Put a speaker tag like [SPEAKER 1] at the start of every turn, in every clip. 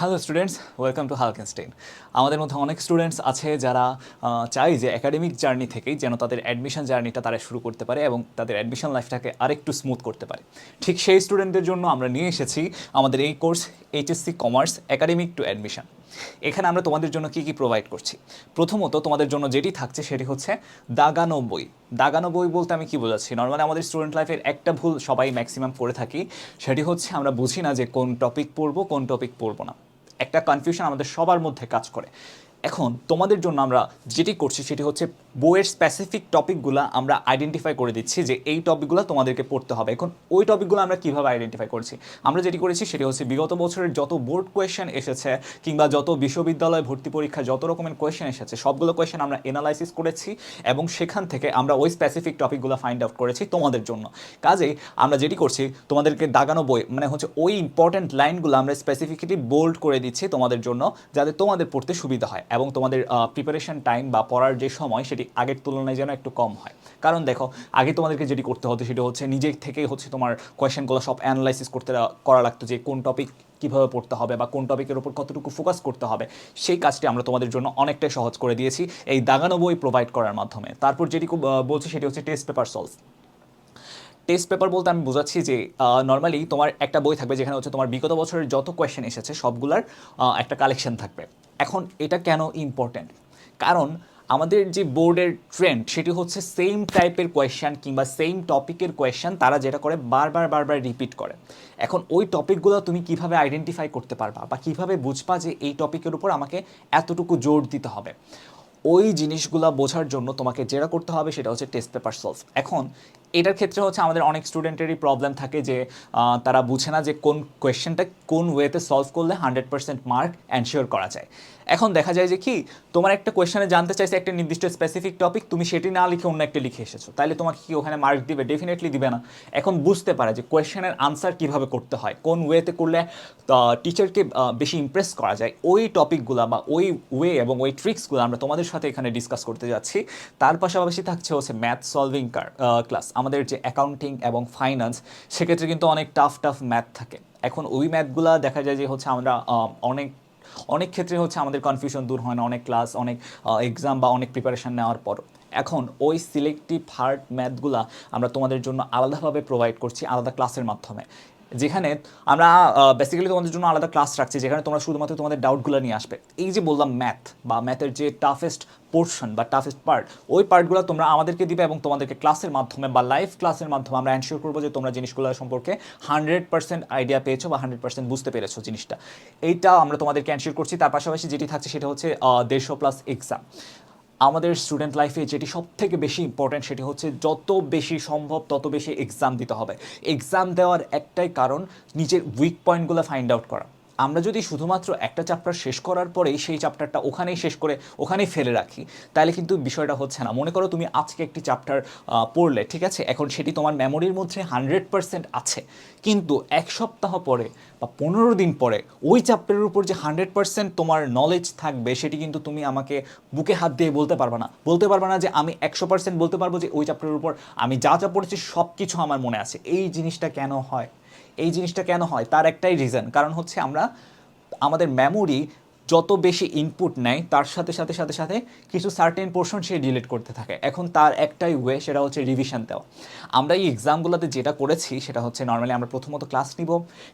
[SPEAKER 1] Hello students welcome to Halkenstein আমাদের মধ্যে অনেক স্টুডেন্টস আছে যারা চায় যে একাডেমিক জার্নি থেকেই যেন তাদের অ্যাডমিশন জার্নিটা তারা শুরু করতে পারে এবং তাদের অ্যাডমিশন লাইফটাকে আরেকটু স্মুথ করতে পারে। ঠিক সেই স্টুডেন্টদের জন্য আমরা নিয়ে এসেছি আমাদের এই course HSC commerce academic to admission এখানে আমরা তোমাদের জন্য কি কি প্রোভাইড করছি? প্রথমত তোমাদের জন্য যেটি থাকছে সেটি হচ্ছে দাগানো বই দাগানো বই বলতে আমি কি বোঝাচ্ছি? নর্মালি আমাদের স্টুডেন্ট লাইফের একটা ভুল সবাই ম্যাক্সিমাম করে থাকি। সেটি হচ্ছে আমরা বুঝি না যে কোন টপিক পড়ব, কোন টপিক পড়ব না। একটা কনফিউশন আমাদের সবার মধ্যে কাজ করে। এখন তোমাদের জন্য আমরা যেটি করছি সেটি হচ্ছে বইয়ের স্পেসিফিক টপিকগুলো আমরা আইডেন্টিফাই করে দিচ্ছি যে এই টপিকগুলো তোমাদেরকে পড়তে হবে। এখন ওই টপিকগুলো আমরা কীভাবে আইডেন্টিফাই করছি? আমরা যেটি করেছি সেটি হচ্ছে বিগত বছরের যত বোর্ড কোয়েশ্চেন এসেছে কিংবা যত বিশ্ববিদ্যালয় ভর্তি পরীক্ষা যত রকমের কোয়েশ্চেন এসেছে, সবগুলো কোয়েশ্চেন আমরা এনালাইসিস করেছি এবং সেখান থেকে আমরা ওই স্পেসিফিক টপিকগুলো ফাইন্ড আউট করেছি তোমাদের জন্য। কাজেই আমরা যেটি করছি, তোমাদেরকে দাগানো বই মানে হচ্ছে ওই ইম্পর্ট্যান্ট লাইনগুলো আমরা স্পেসিফিকলি বোল্ড করে দিচ্ছি তোমাদের জন্য যাতে তোমাদের পড়তে সুবিধা হয়। এবং তোমাদের প্রিপারেশন টাইম বা পড়ার যে সময় সেটি আগের তুলনায় যেন একটু কম হয়। কারণ দেখো, আগে তোমাদেরকে যেটি করতে হতো সেটা হচ্ছে নিজের থেকেই হচ্ছে তোমার কোয়েশ্চেনগুলো সব অ্যানালাইসিস করতে করা লাগতো যে কোন টপিক কীভাবে পড়তে হবে বা কোন টপিকের উপর কতটুকু ফোকাস করতে হবে। সেই কাজটি আমরা তোমাদের জন্য অনেকটাই সহজ করে দিয়েছি এই দাগানো বই প্রোভাইড করার মাধ্যমে। তারপর যেটি বলছি সেটি হচ্ছে test paper solve test paper বলতে আমি বোঝাচ্ছি যে নর্মালি তোমার একটা বই থাকবে যেখানে হচ্ছে তোমার বিগত বছরের যত কোয়েশ্চেন এসেছে সবগুলার একটা কালেকশন থাকবে। এখন এটা কেন ইম্পর্ট্যান্ট কারণ আমাদের যে বোর্ডের ট্রেন্ড সেটি হচ্ছে সেম টাইপের কোয়েশ্চান কিংবা সেম টপিকের কোয়েশ্চান তারা যেটা করে বারবার বারবার রিপিট করে। এখন ওই টপিকগুলো তুমি কীভাবে আইডেন্টিফাই করতে পারবা বা কীভাবে বুঝবা যে এই টপিকের উপর আমাকে এতটুকু জোর দিতে হবে? ওই জিনিসগুলো বোঝার জন্য তোমাকে যেটা করতে হবে সেটা হচ্ছে টেস্ট পেপার সলভ এখন এটার ক্ষেত্রে হচ্ছে আমাদের অনেক স্টুডেন্টেরই প্রবলেম থাকে যে তারা বুঝে না যে কোন কোয়েশ্চেনটা কোন ওয়েতে সলভ করলে হান্ড্রেড পার্সেন্ট মার্ক অ্যানশিওর করা যায়। এখন দেখা যায় যে কি, তোমার একটা কোয়েশ্চেনে জানতে চাইছে একটা নির্দিষ্ট স্পেসিফিক টপিক তুমি সেটি না লিখে অন্য একটা লিখে এসেছ। তাহলে তোমাকে কি ওখানে মার্ক দিবে? ডেফিনেটলি দিবে না। এখন বুঝতে পারে যে কোয়েশ্চেনের আনসার কীভাবে করতে হয়, কোন ওয়েতে করলে টিচারকে বেশি ইমপ্রেস করা যায়। ওই টপিকগুলো বা ওই ওয়ে এবং ওই ট্রিক্সগুলো আমরা তোমাদের সাথে এখানে ডিসকাস করতে যাচ্ছি। তার পাশাপাশি থাকছে হচ্ছে ম্যাথ সলভিং ক্লাস আমাদের যে অ্যাকাউন্টিং এবং ফাইন্যান্স সেক্ষেত্রে কিন্তু অনেক টাফ টাফ ম্যাথ থাকে। এখন ওই ম্যাথগুলো দেখা যায় যে হচ্ছে আমরা অনেক অনেক ক্ষেত্রে হচ্ছে আমাদের কনফিউশন দূর হয় না, অনেক ক্লাস অনেক এক্সাম বা অনেক প্রিপারেশান নেওয়ার পর। এখন ওই সিলেক্টিভ হার্ট ম্যাথগুলা আমরা তোমাদের জন্য আলাদাভাবে প্রোভাইড করছি আলাদা ক্লাসের মাধ্যমে। যেখানে আমরা বেসিক্যালি তোমাদের জন্য আলাদা ক্লাস রাখছি, যেখানে তোমরা শুধুমাত্র তোমাদের ডাউটগুলো নিয়ে আসবে। এই যে বললাম ম্যাথ বা ম্যাথের যে টাফেস্ট পোর্শন বা টাফেস্ট পার্ট ওই পার্টগুলো তোমরা আমাদেরকে দিবে এবং তোমাদেরকে ক্লাসের মাধ্যমে বা লাইভ ক্লাসের মাধ্যমে আমরা এনশিওর করব যে তোমরা জিনিসগুলো সম্পর্কে হান্ড্রেড পার্সেন্ট আইডিয়া পেয়েছ বা হান্ড্রেড পার্সেন্ট বুঝতে পেরেছ জিনিসটা। এইটা আমরা তোমাদেরকে এনশিওর করছি। তার পাশাপাশি যেটি থাকছে সেটা হচ্ছে দেড়শো প্লাস এক্সাম আমাদের স্টুডেন্ট লাইফে যেটি সব থেকে বেশি ইম্পর্ট্যান্ট সেটি হচ্ছে যত বেশি সম্ভব তত বেশি এক্সাম দিতে হবে। এক্সাম দেওয়ার একটাই কারণ নিজের উইক পয়েন্টগুলো ফাইন্ড আউট করা। আমরা যদি শুধুমাত্র একটা চ্যাপ্টার শেষ করার পরেই সেই চ্যাপ্টারটা ওখানেই শেষ করে ওখানেই ফেলে রাখি, তাহলে কিন্তু বিষয়টা হচ্ছে না। মনে করো তুমি আজকে একটি চ্যাপ্টার পড়লে, ঠিক আছে? এখন সেটি তোমার মেমোরির মধ্যে হান্ড্রেড পার্সেন্ট আছে। কিন্তু এক সপ্তাহ পরে বা পনেরো দিন পরে ওই চ্যাপ্টারের উপর যে হান্ড্রেড পার্সেন্ট তোমার নলেজ থাকবে, সেটি কিন্তু তুমি আমাকে বুকে হাত দিয়ে বলতে পারবে না। বলতে পারবে না যে আমি একশো পার্সেন্ট বলতে পারব যে ওই চ্যাপ্টারের উপর আমি যা যা পড়েছি সব কিছু আমার মনে আছে। এই জিনিসটা কেন হয়? এই জিনিসটা কেন হয়? তার একটাই রিজন কারণ হচ্ছে আমরা আমাদের মেমোরি যত বেশি ইনপুট নেয়, তার সাথে সাথে সাথে সাথে কিছু সার্টেন পোর্শন সে ডিলিট করতে থাকে। এখন তার একটাই ওয়ে সেটা হচ্ছে রিভিশন দেওয়া। আমরা এই এক্সামগুলোতে যেটা করেছি, সেটা হচ্ছে নর্মালি আমরা প্রথমত ক্লাস নিব।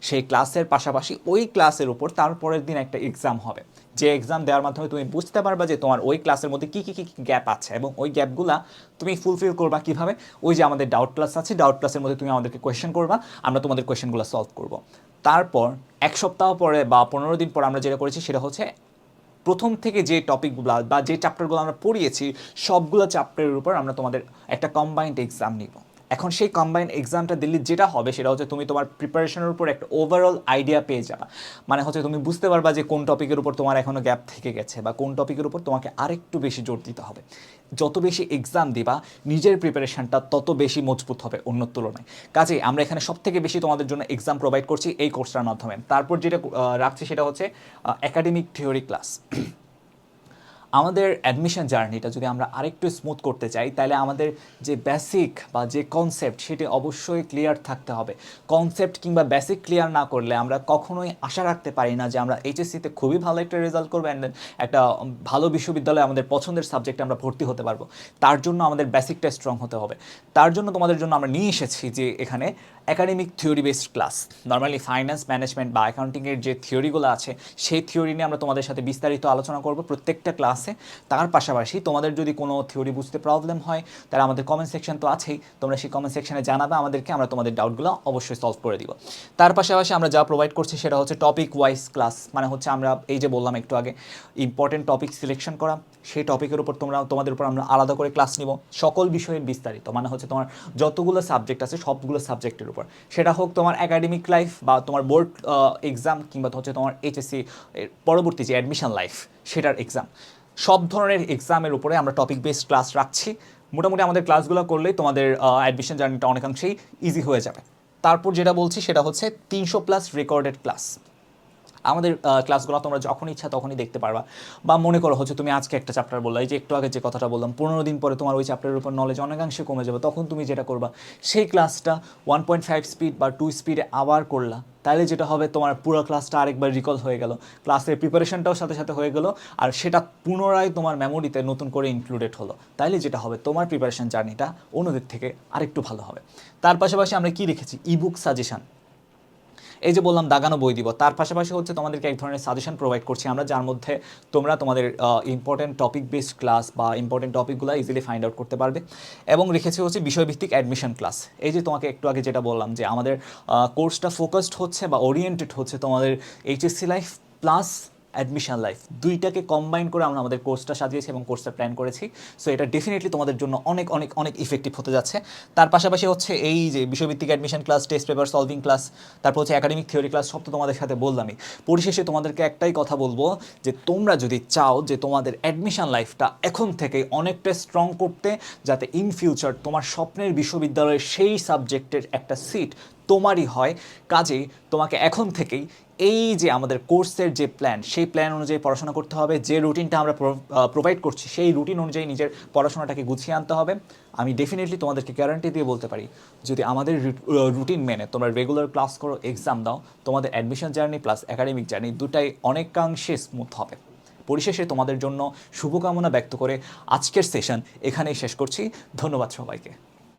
[SPEAKER 1] সেই ক্লাসের পাশাপাশি ওই ক্লাসের উপর তারপরের দিন একটা এক্সাম হবে। যে এক্সাম দেওয়ার মাধ্যমে তুমি বুঝতে পারবা যে তোমার ওই ক্লাসের মধ্যে কী কী কী গ্যাপ আছে এবং ওই গ্যাপগুলা তুমি ফুলফিল করবা কীভাবে? ওই যে আমাদের ডাউট ক্লাস আছে ডাউট ক্লাসের মধ্যে তুমি আমাদেরকে কোয়েশ্চেন করবা। আমরা তোমাদের কোয়েশ্চেনগুলো সলভ করব। তারপর এক সপ্তাহ পরে বা পনেরো দিন পর আমরা যেটা করেছি সেটা হচ্ছে প্রথম থেকে যে টপিকগুলো বা যে চ্যাপ্টারগুলো আমরা পড়িয়েছি, সবগুলো চ্যাপ্টারের উপর আমরা তোমাদের একটা কম্বাইন্ড এক্সাম নিব। এখন সেই কম্বাইন্ড এক্সামটা দিল্লি যেটা হবে সেটা হচ্ছে তুমি তোমার প্রিপারেশনের উপর একটা ওভারঅল আইডিয়া পেয়ে যাবা। মানে হচ্ছে তুমি বুঝতে পারবা যে কোন টপিকের উপর তোমার এখনও গ্যাপ থেকে গেছে বা কোন টপিকের উপর তোমাকে আরেকটু বেশি জোর দিতে হবে। যত বেশি এক্সাম দিবা, নিজের প্রিপারেশনটা তত বেশি মজবুত হবে অন্য তুলনায়। কাজেই আমরা এখানে সব থেকে বেশি তোমাদের জন্য এক্সাম প্রোভাইড করছি এই কোর্সটার মাধ্যমে। তারপর যেটা রাখছি সেটা হচ্ছে একাডেমিক থিওরি ক্লাস আমাদের অ্যাডমিশন জার্নিটা যদি আমরা আরেকটু স্মুথ করতে চাই, তাহলে আমাদের যে বেসিক বা যে কনসেপ্ট সেটি অবশ্যই ক্লিয়ার থাকতে হবে। কনসেপ্ট কিংবা বেসিক ক্লিয়ার না করলে আমরা কখনোই আশা রাখতে পারি না যে আমরা এইচএসসিতে খুবই ভালো একটা রেজাল্ট করব অ্যান্ড একটা ভালো বিশ্ববিদ্যালয়ে আমাদের পছন্দের সাবজেক্টে আমরা ভর্তি হতে পারব। তার জন্য আমাদের বেসিকটা স্ট্রং হতে হবে। তার জন্য তোমাদের জন্য আমরা নিয়ে এসেছি যে এখানে academic theory based class normally finance management বা অ্যাকাউন্টিংয়ের যে থিওরিগুলো আছে, সেই থিওরি নিয়ে আমরা তোমাদের সাথে বিস্তারিত আলোচনা করব। প্রত্যেকটা ক্লাসে তার পাশাপাশি তোমাদের যদি কোনো থিওরি বুঝতে প্রবলেম হয়, তাহলে আমাদের কমেন্ট সেকশন তো আছেই। তোমরা সেই কমেন্ট সেকশনে জানাবে আমাদেরকে, আমরা তোমাদের ডাউটগুলো অবশ্যই সলভ করে দিব। তার পাশাপাশি আমরা যা প্রোভাইড করছি সেটা হচ্ছে টপিক ওয়াইজ ক্লাস মানে হচ্ছে আমরা এই যে বললাম একটু আগে ইম্পর্টেন্ট টপিক সিলেকশন করা। সেই টপিকের উপর তোমরা, তোমাদের উপর আমরা আলাদা করে ক্লাস নিব। সকল বিষয়ের বিস্তারিত মানে হচ্ছে তোমার যতগুলো সাবজেক্ট আছে সবগুলো সাবজেক্টের উপর। সেটা হোক তোমার একাডেমিক লাইফ বা তোমার বোর্ড এক্সাম কিংবা হচ্ছে তোমার এইচএসসি পরবর্তী যে অ্যাডমিশন লাইফ সেটার এক্সাম সব ধরনের এক্সামের উপরে আমরা টপিক বেসড ক্লাস রাখছি। মোটামুটি আমাদের ক্লাসগুলো করলেই তোমাদের অ্যাডমিশন জার্নিটা অনেকাংশেই ইজি হয়ে যাবে। তারপর যেটা বলছি সেটা হচ্ছে তিনশো প্লাস রেকর্ডেড ক্লাস আমাদের ক্লাসগুলো তোমরা যখন ইচ্ছা তখনই দেখতে পারবা। বা মনে করো হচ্ছে তুমি আজকে একটা চ্যাপ্টার বললা, এই যে একটু আগে যে কথাটা বললাম, পনেরো দিন পরে তোমার ওই চ্যাপ্টারের উপর নলেজ অনেকাংশে কমে যাবে, তখন তুমি যেটা করবা, সেই ক্লাসটা ওয়ান পয়েন্ট ফাইভ স্পিড বা টু স্পিডে আবার করলা। তাহলে যেটা হবে, তোমার পুরো ক্লাসটা আরেকবার রিকল হয়ে গেল। ক্লাসের প্রিপারেশনটাও সাথে সাথে হয়ে গেল, আর সেটা পুনরায় তোমার মেমোরিতে নতুন করে ইনক্লুডেড হলো। তাইলে যেটা হবে, তোমার প্রিপারেশন জার্নিটা অন্যদের থেকে আরেকটু ভালো হবে। তার পাশাপাশি আমরা কি রেখেছি? ইবুক সাজেশন এই যে বললাম দাগানো বই দিব, তার পাশাপাশি হচ্ছে তোমাদেরকে এক ধরনের সাজেশন প্রোভাইড করছি আমরা, যার মধ্যে তোমরা তোমাদের ইম্পর্টেন্ট টপিক বেসড ক্লাস বা ইম্পর্টেন্ট টপিকগুলো ইজিলি ফাইন্ড আউট করতে পারবে। এবং রেখেছি হচ্ছে বিষয়ভিত্তিক অ্যাডমিশন ক্লাস এই যে তোমাকে একটু আগে যেটা বললাম যে আমাদের কোর্সটা ফোকাসড হচ্ছে বা ওরিয়েন্টেড হচ্ছে তোমাদের HSC life plus admission life দুইটাকে কম্বাইন করে আমরা আমাদের কোর্সটা সাজিয়েছি এবং কোর্সটা প্ল্যান করেছি। সো এটা ডেফিনেটলি তোমাদের জন্য অনেক অনেক অনেক ইফেক্টিভ হতে যাচ্ছে। তার পাশাপাশি হচ্ছে এই যে বিষয়ভিত্তিক admission class test paper solving class তারপর হচ্ছে একাডেমিক থিওরি ক্লাস সব তো তোমাদের সাথে বললামই। পরিশেষে তোমাদেরকে একটাই কথা বলব যে, তোমরা যদি চাও যে তোমাদের অ্যাডমিশন লাইফটা এখন থেকে অনেকটা স্ট্রং করতে, যাতে ইন ফিউচার তোমার স্বপ্নের বিশ্ববিদ্যালয়ের সেই সাবজেক্টের একটা সিট তোমারই হয়। কাজেই তোমাকে এখন থেকেই এই যে আমাদের কোর্সের যে প্ল্যান সেই প্ল্যান অনুযায়ী পড়াশোনা করতে হবে। যে রুটিনটা আমরা প্রোভাইড করছি, সেই রুটিন অনুযায়ী নিজের পড়াশোনাটাকে গুছিয়ে আনতে হবে। আমি ডেফিনেটলি তোমাদেরকে গ্যারান্টি দিয়ে বলতে পারি, যদি আমাদের রুটিন মেনে তোমরা রেগুলার ক্লাস করো এক্সাম দাও, তোমাদের admission journey plus academic journey দুটাই অনেকাংশে স্মুথ হবে। পরিশেষে তোমাদের জন্য শুভকামনা ব্যক্ত করে আজকের সেশন এখানেই শেষ করছি। ধন্যবাদ সবাইকে।